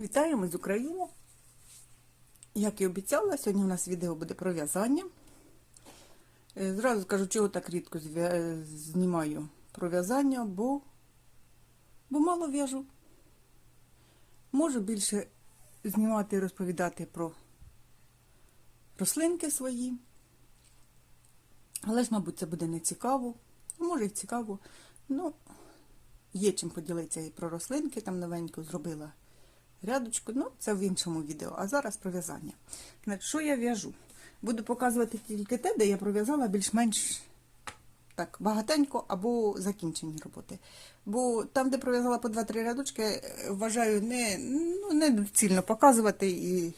Вітаємо з України. Як і обіцяла, сьогодні у нас відео буде про в'язання. Е, Зразу скажу, чого так рідко знімаю про в'язання, бо, бо мало в'яжу. Можу більше знімати і розповідати про рослинки свої. Але ж, мабуть, це буде не цікаво. Може і цікаво. Ну, є чим поділитися і про рослинки, там новеньку зробила рядочку. Ну, це в іншому відео. А зараз про в'язання. Що я в'яжу? Буду показувати тільки те, де я пров'язала більш-менш так, багатенько або закінчені роботи. Бо там, де пров'язала по 2-3 рядочки, е, вважаю не, ну, не доцільно показувати і е,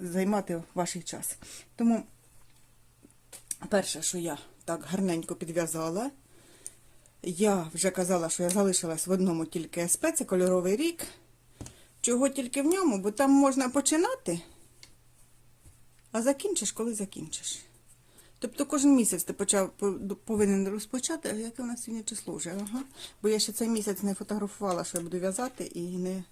займати ваш час. Тому перше, що я так гарненько підв'язала, я вже казала, що я залишилась в одному тільки СП, це кольоровий рік. Чого тільки в ньому, бо там можна починати, а закінчиш, коли закінчиш. Тобто кожен місяць ти почав, повинен розпочати, а яке у нас сьогодні число вже? Ага. Бо я ще цей місяць не фотографувала, що я буду в'язати, і не,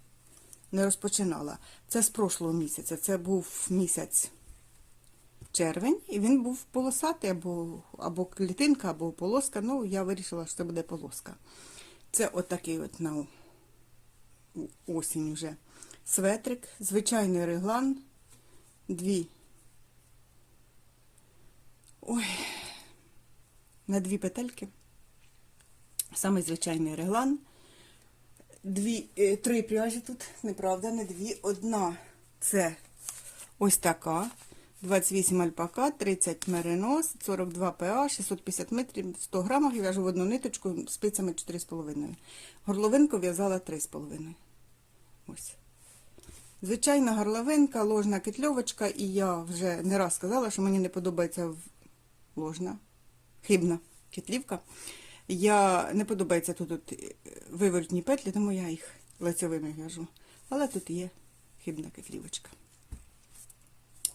не розпочинала. Це з прошлого місяця. Це був місяць червень, і він був полосатий, або, або клітинка, або полоска. Ну, я вирішила, що це буде полоска. Це отакий от на осінь вже. Светрик, звичайний реглан, дві. Ой, на дві петельки. Саме звичайний реглан. Дві, е, три пряжі тут, неправда, не дві. Одна це ось така. 28 альпака, 30 меринос, 42 ПА, 650 метрів, 100 грамах. Я в'яжу в одну ниточку спицями 4,5. Горловинку в'язала 3,5. Ось. Звичайна горловинка, ложна кетльовочка, і я вже не раз сказала, що мені не подобається ложна, хибна кетлівка. Я не подобається тут от виворотні петлі, тому я їх лицевими в'яжу. Але тут є хибна кетлівочка.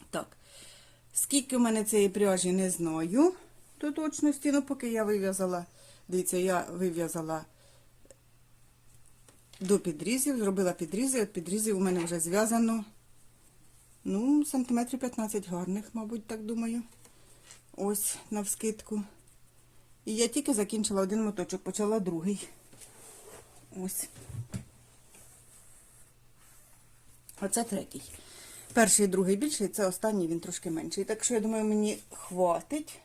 Так. Скільки в мене цієї пряжі, не знаю. До точності, ну поки я вив'язала, дивіться, я вив'язала до підрізів, зробила підрізи, от підрізів у мене вже зв'язано, ну, сантиметрів 15 гарних, мабуть, так думаю. Ось, навскидку. І я тільки закінчила один моточок, почала другий. Ось. Оце третій. Перший і другий більший, це останній, він трошки менший. Так що, я думаю, мені хватить.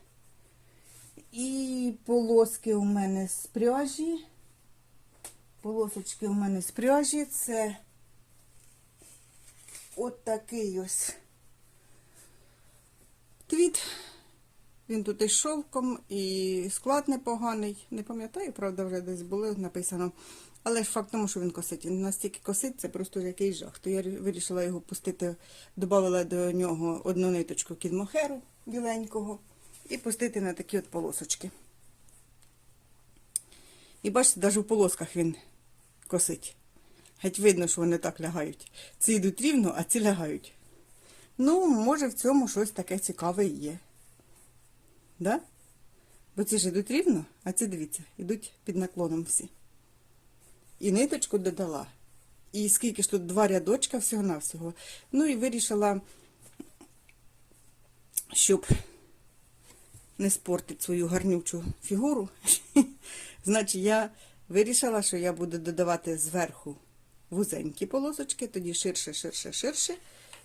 І полоски у мене з пряжі. Полосочки у мене з пряжі. Це от такий ось твіт. Він тут із шовком, і склад непоганий. Не пам'ятаю, правда, вже десь було написано. Але ж факт тому, що він косить. Він настільки косить, це просто якийсь жах. То я вирішила його пустити, додала до нього одну ниточку кідмохеру біленького і пустити на такі от полосочки. І бачите, навіть у полосках він косить. Геть видно, що вони так лягають. Ці йдуть рівно, а ці лягають. Ну, може, в цьому щось таке цікаве є. Да? Бо ці ж йдуть рівно, а ці, дивіться, йдуть під наклоном всі. І ниточку додала. І скільки ж тут два рядочка всього-навсього. Ну і вирішила, щоб не спортити свою гарнючу фігуру. Значить, я вирішила, що я буду додавати зверху вузенькі полосочки, тоді ширше, ширше, ширше.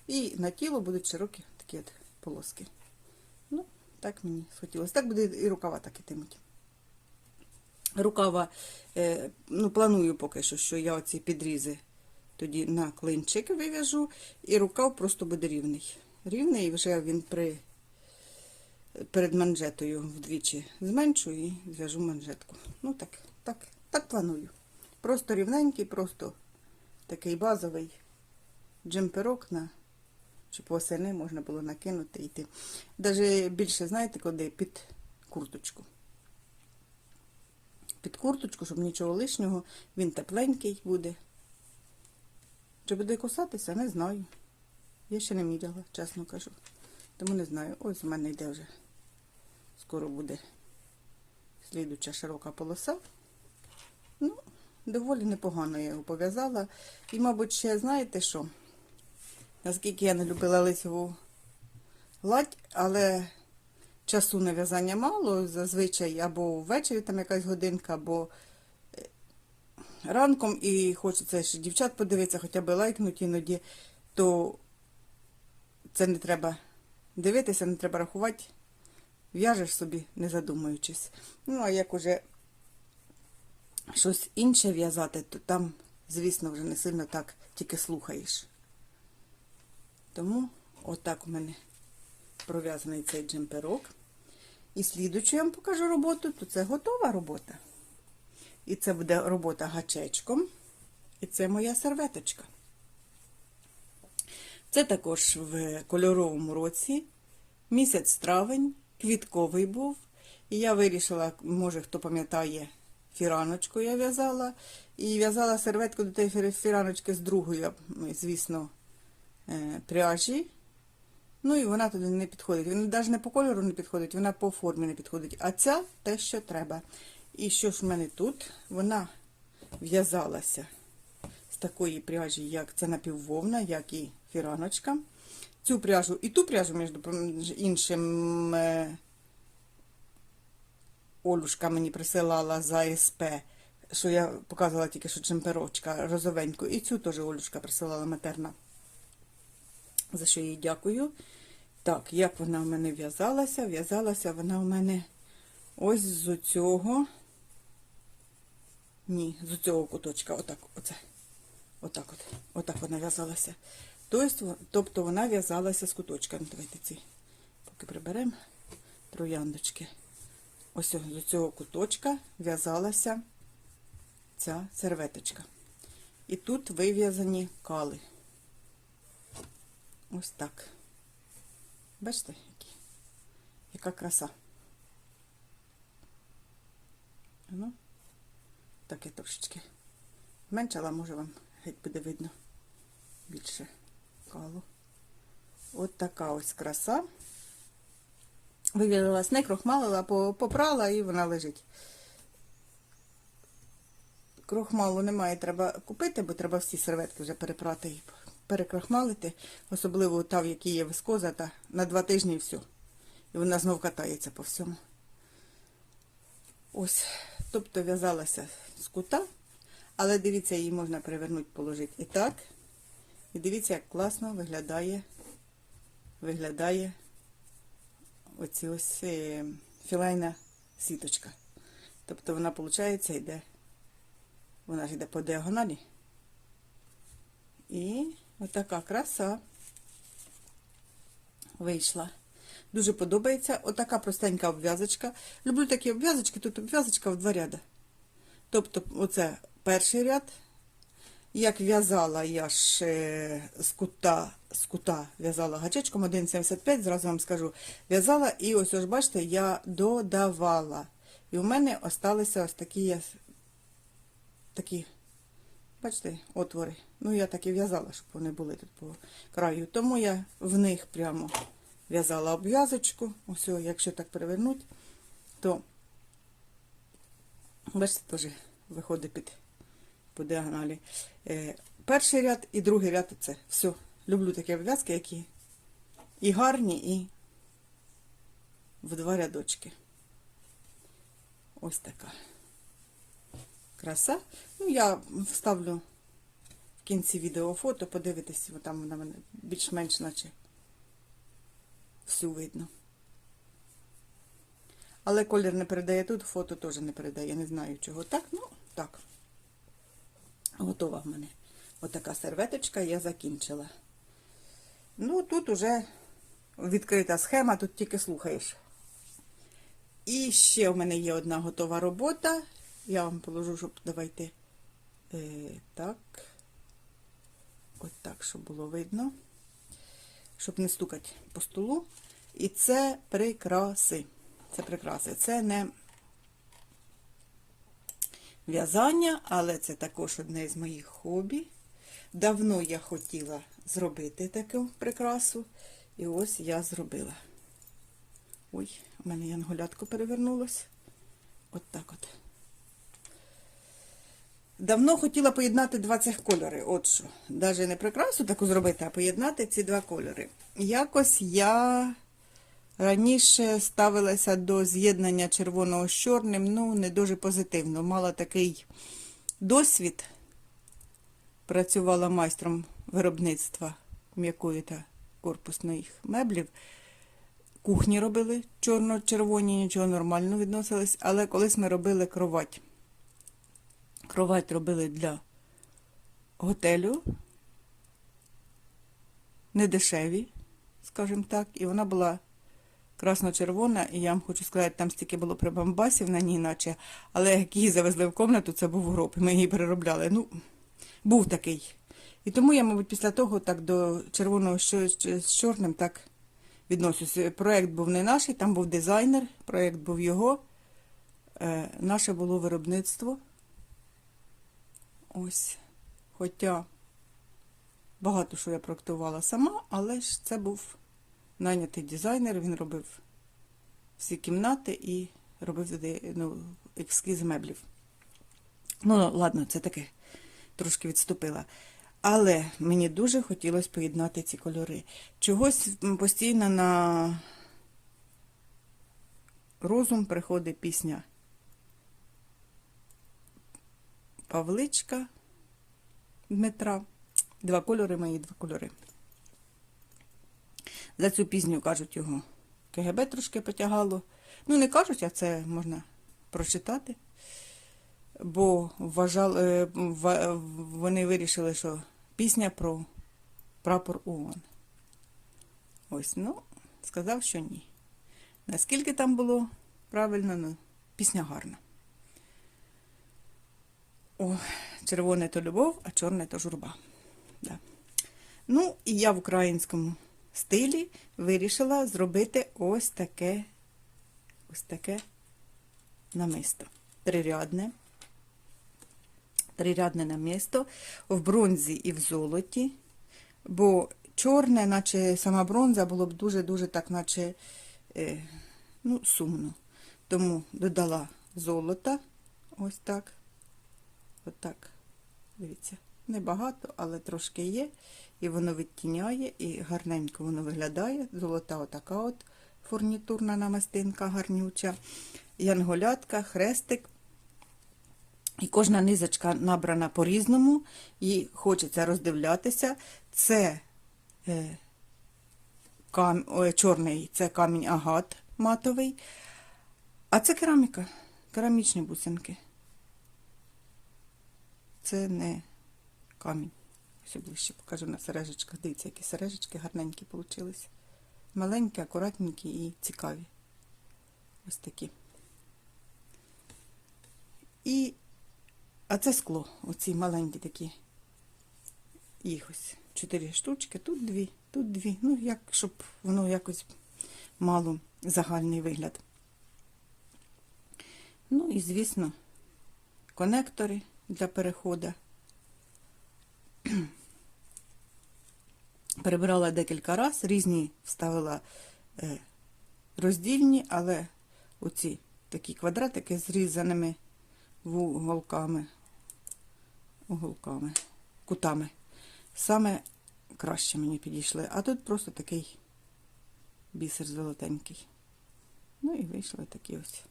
І на тіло будуть широкі такі от полоски. Ну, так мені схотілося. Так буде і рукава так ітимуть. Рукава, е, ну, планую поки що, що я оці підрізи тоді на клинчик вив'яжу, і рукав просто буде рівний. Рівний, і вже він при, перед манжетою вдвічі зменшу і зв'яжу манжетку. Ну, так, так, так планую. Просто рівненький, просто такий базовий джемперок на щоб восени можна було накинути і йти. Навіть більше, знаєте, куди? Під курточку. Під курточку, щоб нічого лишнього, він тепленький буде. Чи буде кусатися, не знаю. Я ще не міряла, чесно кажу. Тому не знаю. Ось у мене йде вже. Скоро буде слідуча широка полоса. Ну, доволі непогано я його пов'язала. І, мабуть, ще знаєте що? Наскільки я не любила лицеву гладь, але часу на в'язання мало, зазвичай або ввечері там якась годинка, або е, ранком, і хочеться ще дівчат подивитися, хоча б лайкнуть іноді, то це не треба дивитися, не треба рахувати. В'яжеш собі, не задумуючись. Ну, а як уже щось інше в'язати, то там, звісно, вже не сильно так тільки слухаєш. Тому отак у мене пров'язаний цей джемперок. І слідуючу я вам покажу роботу, то це готова робота. І це буде робота гачечком. І це моя серветочка. Це також в кольоровому році. Місяць травень, квітковий був. І я вирішила, може хто пам'ятає, фіраночку я в'язала. І в'язала серветку до тієї фіраночки з другої, звісно, е, пряжі. Ну і вона туди не підходить. Вона навіть не по кольору не підходить, вона по формі не підходить. А ця те, що треба. І що ж в мене тут? Вона в'язалася з такої пряжі, як це напіввовна, як і фіраночка. Цю пряжу і ту пряжу, між іншим, е, Олюшка мені присилала за СП, що я показувала тільки що джемперочка розовеньку. І цю теж Олюшка присилала матерна. За що їй дякую. Так, як вона в мене в'язалася? В'язалася вона у мене ось з цього. Ні, з цього куточка. Отак, оце. Отак от. Отак вона в'язалася. Тобто, тобто вона в'язалася з куточками. Давайте ці поки приберемо трояндочки. Ось з цього куточка в'язалася ця серветочка. І тут вив'язані кали. Ось так. Бачите, які? яка краса. Ну, таке трошечки зменшила, може вам геть буде видно більше калу. От така ось краса. Вив'язалась, не крохмалила, попрала і вона лежить. Крохмалу немає, треба купити, бо треба всі серветки вже перепрати перекрахмалити, особливо та, в якій є вискоза, та на два тижні і все. І вона знов катається по всьому. Ось, тобто в'язалася з кута, але дивіться, її можна перевернути, положити і так. І дивіться, як класно виглядає виглядає оці ось е, філейна сіточка. Тобто вона, виходить, йде, вона ж йде по діагоналі. І отака краса вийшла. Дуже подобається. Отака простенька обв'язочка. Люблю такі обв'язочки, тут обв'язочка в два ряди. Тобто, оце перший ряд. Як в'язала я ж з кута з кута в'язала гачечком 1,75, зразу вам скажу, в'язала, і ось ось бачите, я додавала. І у мене залишилися ось такі такі, бачите, отвори. Ну, я так і в'язала, щоб вони були тут по краю. Тому я в них прямо в'язала обв'язочку. Ось, якщо так перевернути, то, бачите, теж виходить під по діагоналі. Е, перший ряд і другий ряд це все. Люблю такі обв'язки, які і гарні, і в два рядочки. Ось така краса. Ну, я вставлю в кінці відео фото, подивитися, бо там вона мене більш-менш наче всю видно. Але колір не передає тут, фото теж не передає, не знаю чого. Так, ну, так. Готова в мене отака серветочка, я закінчила. Ну, тут уже відкрита схема, тут тільки слухаєш. І ще в мене є одна готова робота. Я вам положу, щоб давайте е, так. Ось так, щоб було видно, щоб не стукати по столу. І це прикраси. Це прикраси. Це не в'язання, але це також одне з моїх хобі. Давно я хотіла зробити таку прикрасу, і ось я зробила. Ой, у мене янголятко перевернулось. От так от. Давно хотіла поєднати два цих кольори. От що. Навіть не прикрасу таку зробити, а поєднати ці два кольори. Якось я раніше ставилася до з'єднання червоного з чорним, ну, не дуже позитивно. Мала такий досвід. Працювала майстром виробництва м'якої та корпусних меблів. Кухні робили чорно-червоні, нічого нормально відносились, але колись ми робили кровать. Кровать робили для готелю, не дешеві, скажімо так, і вона була красно-червона, і я вам хочу сказати, там стільки було прибамбасів на ній, наче, але як її завезли в комнату, це був гроб, і ми її переробляли. Ну, був такий. І тому я, мабуть, після того так до червоного з чорним так відносюся. Проєкт був не наш, там був дизайнер, проєкт був його. Е, наше було виробництво. Ось. Хоча багато що я проектувала сама, але ж це був найнятий дизайнер, він робив всі кімнати і робив туди ну, ескіз меблів. Ну, ладно, це таке трошки відступила. Але мені дуже хотілося поєднати ці кольори. Чогось постійно на розум приходить пісня Павличка Дмитра. Два кольори мої, два кольори. За цю пісню кажуть його. КГБ трошки потягало. Ну, не кажуть, а це можна прочитати. Бо вважали, вони вирішили, що пісня про прапор ООН. Ось, ну, сказав, що ні. Наскільки там було правильно, ну, пісня гарна. О, червоне то любов, а чорне то журба. Да. Ну, і я в українському стилі вирішила зробити ось таке ось таке намисто. Трирядне. Трирядне намисто в бронзі і в золоті, бо чорне, наче сама бронза, було б дуже-дуже так, наче е, ну, сумно. Тому додала золота, ось так. Отак. Дивіться, небагато, але трошки є. І воно відтіняє, і гарненько воно виглядає. Золота отака от фурнітурна намистинка гарнюча. Янголятка, хрестик. І кожна низочка набрана по-різному, і хочеться роздивлятися. Це е, кам, о, чорний це камінь агат матовий, а це кераміка, керамічні бусинки. Це не камінь. Ще ближче покажу на сережечках. Дивіться, які сережечки гарненькі вийшли. Маленькі, акуратненькі і цікаві. Ось такі. І, а це скло, оці маленькі такі. Їх ось чотири штучки, тут дві, тут дві. Ну, як, щоб воно якось мало загальний вигляд. Ну і, звісно, конектори для переходу. Перебирала декілька разів, різні вставила е, роздільні, але оці такі квадратики з різаними вуголками, уголками, кутами. Саме краще мені підійшли. А тут просто такий бісер золотенький. Ну і вийшло такі ось.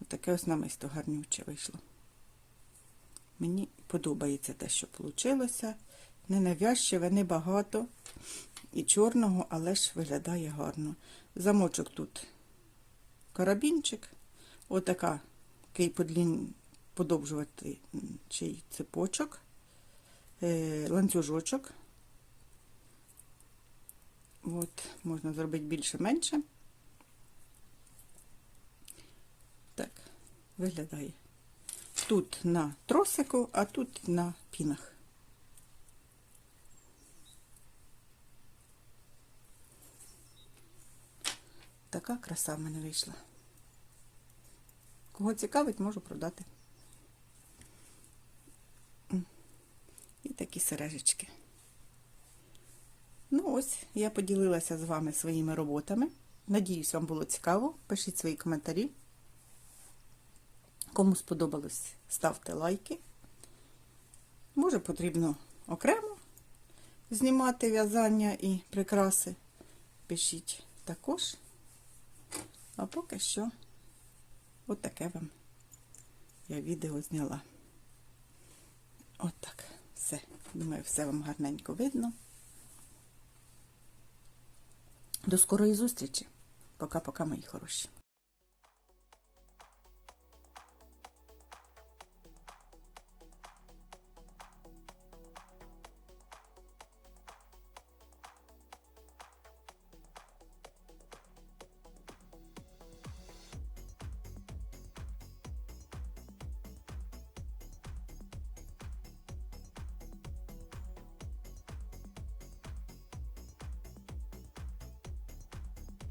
Отаке ось намисто гарнюче вийшло. Мені подобається те, що вийшло. Не навязчиве, не багато. І чорного, але ж виглядає гарно. Замочок тут карабінчик. Отака подлін, подовжувати чий цепочок, е, ланцюжочок. От, можна зробити більше-менше. Так, виглядає тут на тросику, а тут на пінах. Така краса в мене вийшла. Кого цікавить, можу продати. І такі сережечки. Ну ось, я поділилася з вами своїми роботами. Надіюсь, вам було цікаво. Пишіть свої коментарі. Кому сподобалось, ставте лайки, Може, потрібно окремо знімати в'язання і прикраси. Пишіть також. А поки що от таке вам я відео зняла. От так. Все. Думаю, все вам гарненько видно. До скорої зустрічі. Пока-пока, мої хороші.